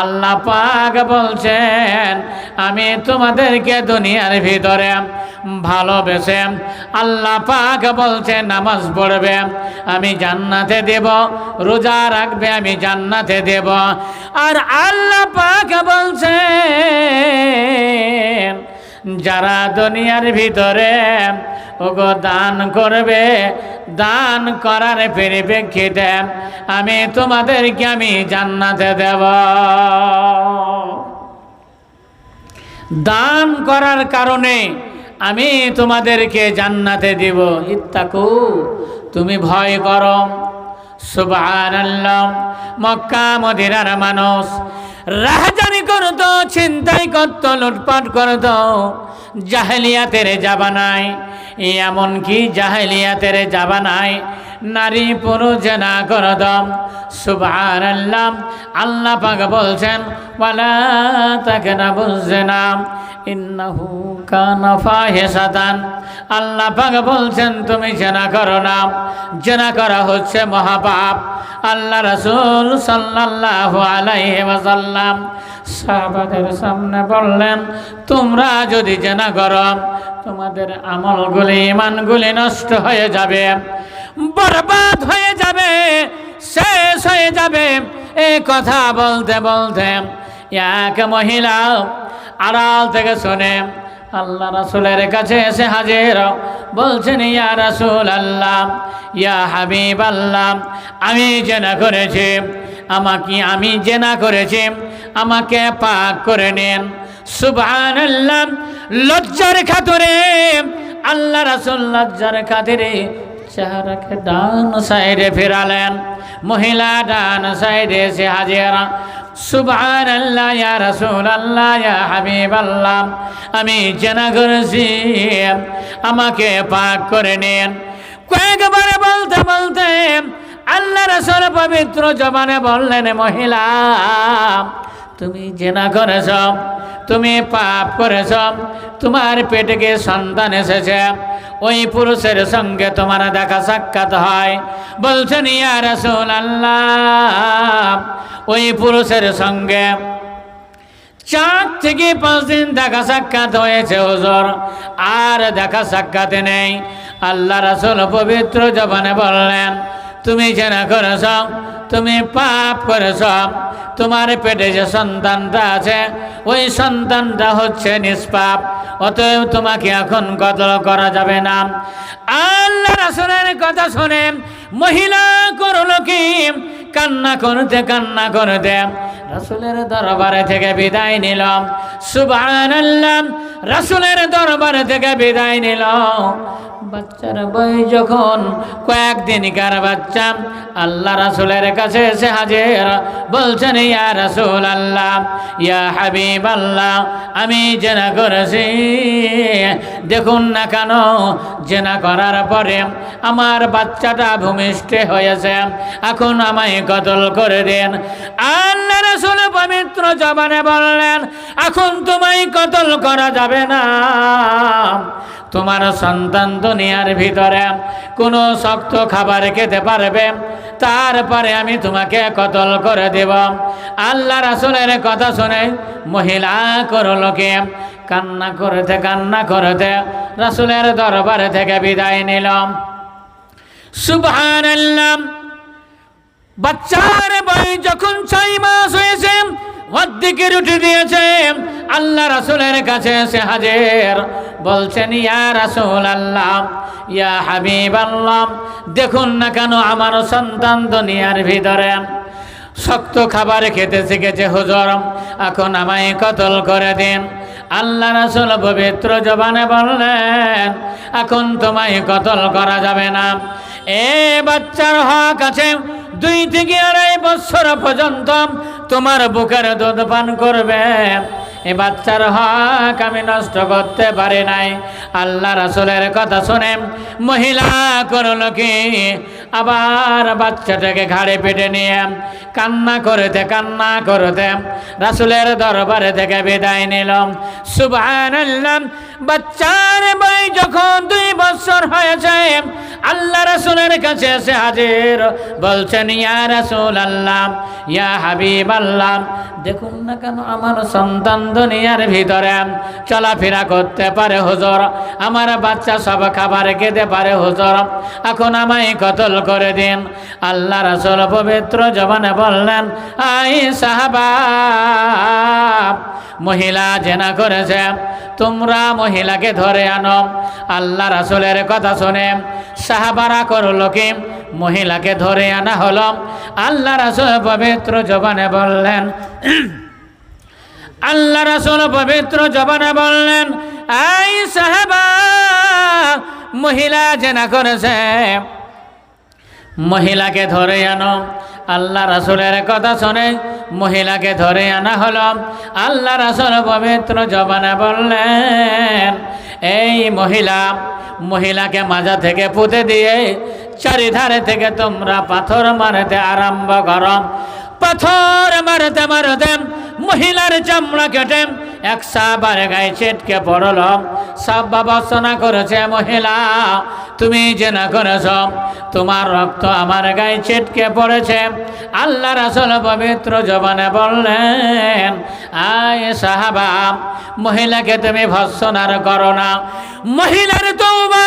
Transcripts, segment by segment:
আল্লাহ পাক বলছেন, আমি তোমাদেরকে দুনিয়ার ভিতরে ভালোবেসে আল্লাহ পাক বলছে নামাজ পড়বে। আমি জান্নাতে দেব, রোজা রাখবে, আমি জান্নাতে দেব। আর আল্লাহ পাক বলছেন, যারা দুনিয়ার ভিতরে ওগো দান করবে দান করার পরিপ্রেক্ষিতে আমি তোমাদেরকে আমি জান্নাতে দেব। দান করার কারণে আমি তোমাদেরকে জান্নাতে দিব। ইত্তাকু, তুমি ভয় করো। সুবহানাল্লাহ, মক্কা মদিনার মানুষ রাহাজানি করতো চিন্তাই করতো, লুটপাট করতো, জাহেলিয়াতের জাবানায় এমনকি জাহেলিয়াতের নাই নারী পুরুষ না করদম সুবাহ আল্লাহ পাক বলছেন, ওয়ালা তাকে না বুঝছে না ইন্নাহু কানা ফাহিশাতান। আল্লাহ পাক বলছেন, তুমি জেনা করো না। জেনা করা হচ্ছে মহাপাপ। আল্লাহ রাসূল সাল্লাল্লাহু আলাইহি ওয়াসাল্লাম সাহাবাদের সামনে বললেন, তোমরা যদি জেনা করো, তোমাদের আমলগুলি, ইমানগুলি নষ্ট হয়ে যাবে, বরবাদ হয়ে যাবে, শেষ হয়ে যাবে। এই কথা বলতে বলতে এক মহিলা আড়াল থেকে শুনে আল্লাহ রাসুলের কাছে এসে হাজির বলছেন, ইয়া রাসুল আল্লাহ ইয়া হাবিব আল্লাহ আমি জেনা করেছি। আমাকে আমি জেনা করেছি। আমাকে পাক করে নেন। সুবহান আল্লাহ লজ্জার খাতরে, আল্লাহ রাসুল লজ্জার খাতিরে চেহারাকে ডান সাইডে ফেরালেন। মহিলা ডান সাইডে এসে হাজিরা সুবহান আল্লাহ রাসূল আল্লাহ হাবিব আল্লাহ আমি জেনা করেছি, আমাকে পাক করে নেন। কয়েকবারে বলতে বলতে আল্লাহ রসুল পবিত্র জবানে বললেন, মহিলা তুমি জেনা করেছ, তুমি পাপ করেছ, তোমার পেটকে সন্তান এসেছে। ওই পুরুষের সঙ্গে তোমার দেখা সাক্ষাৎ হয়। বলছেন, ইয়া রাসূল আল্লাহ ওই পুরুষের সঙ্গে চার থেকে পাঁচ দিন দেখা সাক্ষাৎ হয়েছে, হুজুর। আর দেখা সাক্ষাৎ নেই। আল্লাহ রাসূল পবিত্র জবানে বললেন, তুমি জেনা করেছ তুমি পাপ করেছ। তোমার পেটে যে সন্তানটা আছে, ওই সন্তানটা হচ্ছে নিষ্পাপ। অতএব তোমাকে এখন কতল করা যাবে না। আল্লাহ রাসুলের কথা শুনে মহিলা করল কি? কান্না করতে কান্না করতে। রাসূলের দরবারে থেকে বিদায় নিলাম। সুবহানাল্লাহ, রাসূলের দরবারে থেকে বিদায় নিলাম। বাচ্চার বই যখন কয়েকদিনকার বাচ্চা, আল্লাহ রাসুলের কাছে এসে হাজির। বলছেন, ইয়া রাসুল আল্লাহ ইয়া হাবিব আল্লাহ আমি জেনা করেছি। দেখুন না কেন, জেনা করার পরে আমার বাচ্চাটা ভূমিষ্ঠ হয়েছে। এখন আমায় কতল করে দেন। আল্লাহ রাসুল পবিত্র জবানে বললেন, এখন তোমায় কতল করা যাবে না? তোমার সন্তান দুনিয়ার ভিতরে কোনো শক্ত খাবার খেতে পারবে, তারপরে আমি তোমাকে কতল করে দেব। আল্লাহ রাসুলের কথা শুনে মহিলা করল কে কান্না করতে কান্না করতে রাসুলের দরবার থেকে বিদায় নিলাম সুবহান বাচ্চার বই যখন ছয় মাস হয়েছে, অর্ধেকে রুটি দিয়েছে। আল্লাহ রাসুলের কাছে এসে হাজির। বলছেন, ইয়া রাসুল আল্লাহ ইয়া হাবিব আল্লাহ দেখুন না কেন আমার সন্তান দুনিয়ার ভিতরে শক্ত খাবার খেতে শিখেছে, হুজুর। এখন আমায় কতল করে দিন। আল্লাহ রাসুল পবিত্র জবানে বললেন, এখন তোমায় কতল করা যাবে না। এ বাচ্চার হক আছে দুই থেকে আড়াই বছর পর্যন্ত তোমার বুকের দুধ পান করবে। এ বাচ্চার হক আমি নষ্ট করতে পারি নাই। আল্লাহ রাসুলের কথা শুনে মহিলা করল কি? আবার বাচ্চাটাকে ঘাড়ে পেটে নিয়ে কান্না করতে কান্না করতে রাসুলের দরবারে থেকে বিদায় নিলাম সুবহানাল্লাহ, বাচ্চার বই যখন দুই বছর হয়েছে আল্লাহ রাসুলের কাছে এসে হাজির। বলছেন, ইয়া রাসূল আল্লাহ ইয়া হাবিব আল্লাহ দেখুন না কেন আমার সন্তান দুনিয়ার ভিতরে চলাফেরা করতে পারে হুজুর। আমার বাচ্চা সব খাবার খেতে পারে হুজুর। এখন আমায় কতল করে দিন। আল্লাহ রাসূল পবিত্র জবানে বললেন আই সাহাবা, মহিলা জেনা করেছে, তোমরা মহিলাকে ধরে আনো। আল্লাহ রাসুলের কথা শুনে সাহাবারা করল কি মহিলাকে ধরে আনা হলো। আল্লাহ রাসূল পবিত্র জবানে বললেন, আল্লাহ রাসুল পবিত্র জবানে বললেন, আই সাহাবা, মহিলা জেনা করেছে। মহিলাকে ধরে আনো। আল্লাহ রাসুলের কথা শুনে মহিলাকে ধরে আনা হলো। আল্লাহ রাসুল পবিত্র জবানে বললেন এই মহিলা, মহিলাকে মাজা থেকে পুঁতে দিয়ে চারিধারে থেকে তোমরা পাথর মারতে আরম্ভ করো। পাথর মারতে মারতে মহিলার চামড়া কেটে এক গায়ে চেটকে মহিলা, তুমি যে না পড়েছে। আল্লাহ রাসল পবিত্র জবানে বললেন, আয় সাহাবা, মহিলাকে তুমি ভৎসনার করো না। মহিলার তৌবা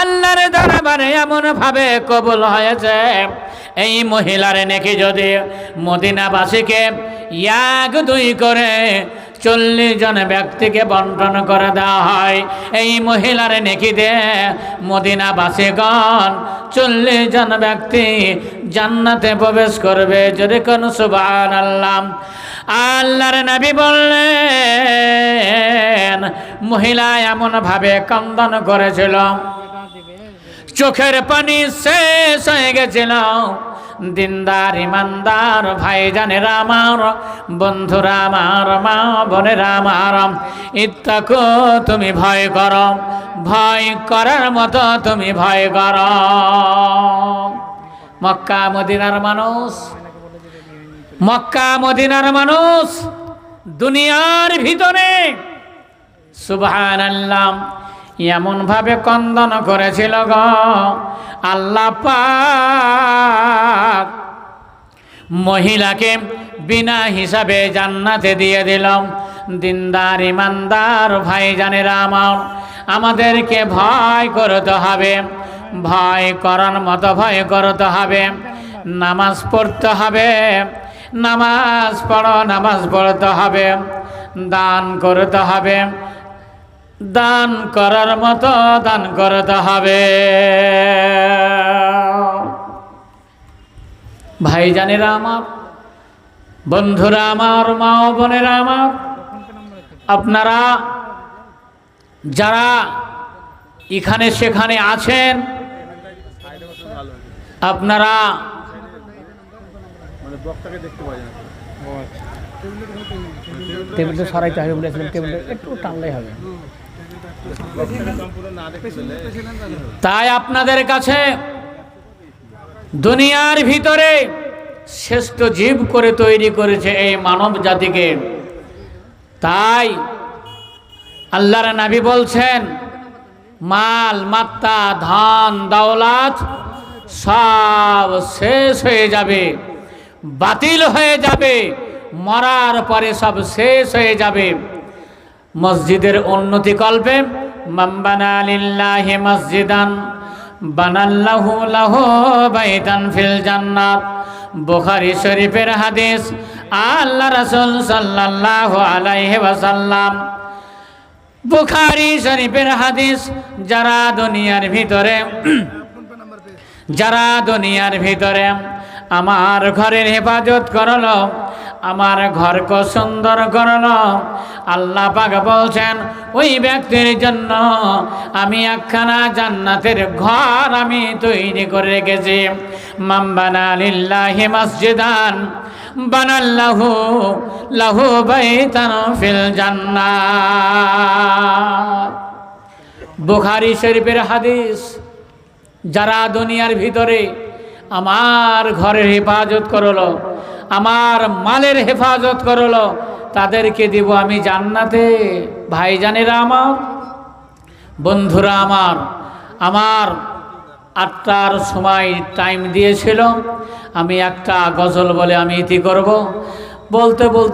আল্লাহর দরবারে এমন ভাবে কবুল হয়েছে। এই মহিলার নাকি যদি মদিনাবাসীকে এক দুই করে চল্লিশ জন ব্যক্তিকে বন্টন করে দেওয়া হয়। এই মহিলার নেকি দে মদিনাবাসীগণ চল্লিশ জন ব্যক্তি জান্নাতে প্রবেশ করবে। যদি কোন সুবান আল্লাহ আল্লাহর নবী বললেন, মহিলা এমনভাবে কন্দন করেছিল, চোখের পানি শেষ হয়ে গেছিল। দিনদার, ইমানদার, ভাইজানের আমার, বন্ধুরা আমার, মা বোনেরা আমার। ইত্তাকো, তুমি ভয় করো, ভয় করার মতো তুমি ভয় করো। মক্কা মদিনার মানুষ, মক্কা মদিনার মানুষ, দুনিয়ার ভিতরে সুবহান আল্লাহ এমন ভাবে কন্দন করেছিল গ। আল্লাহ পাক মহিলাকে বিনা হিসাবে জান্নাতে দিয়ে দিলাম দিনদার, ইমানদার ভাই ভাইজানের আমার, আমাদেরকে ভয় করতে হবে। ভয় করার মতো ভয় করতে হবে। নামাজ পড়তে হবে। নামাজ পড়ো, নামাজ পড়তে হবে। দান করতে হবে। দান করার মতো দান করতে হবে। ভাইজানেরা আমার বন্ধুরা আমার মা ও বোনেরা আমার আপনারা যারা এখানে সেখানে আছেন আপনারা মানে ব্লকটাকে দেখতে পাওয়া যায় না। টেবিলটা সরাইতে হবে বলেছিলাম টেবিলটা একটু টানলেই হবে। তাই আপনাদের কাছে দুনিয়ার ভিতরে শ্রেষ্ঠ জীব করে তৈরি করেছে এই মানব জাতিকে। তাই আল্লাহর নাবি বলছেন, মাল, মাত্তা, ধান, দৌলাত সব শেষ হয়ে যাবে, বাতিল হয়ে যাবে, মরার পরে সব শেষ হয়ে যাবে। মসজিদের উন্নতি কল্পে মাম্বানা লিল্লাহি মসজিদান বানাল্লাহু লাহু বাইতান ফিল জান্নাত বুখারী শরীফের হাদিস আল্লাহ রাসূল সাল্লাল্লাহু আলাইহি ওয়াসাল্লাম। বুখারী শরীফের হাদিস, যারা দুনিয়ার ভিতরে যারা দুনিয়ার ভিতরে আমার ঘরের হেফাজত করল আমার ঘর ঘরকে সুন্দর করল। আল্লাহ পাক বলছেন, ওই ব্যক্তির জন্য আমি একখানা জান্নাতের ঘর আমি তৈরি করে রেখেছি। মাম্বানা লিল্লাহি মসজিদান, বানাল্লাহু লাহু বাইতান ফিল জান্নাত। বুখারী শরীফের হাদিস, যারা দুনিয়ার ভিতরে আমার ঘরের হেফাজত করল আমার মালের হেফাজত করল, তাদেরকে দিব আমি জান্নাতে। ভাইজানেরা আমার, বন্ধুরা আমার আমার আটটার সময় টাইম দিয়েছিল, আমি একটা গজল বলে আমি ইতি করব। বলতে বলতে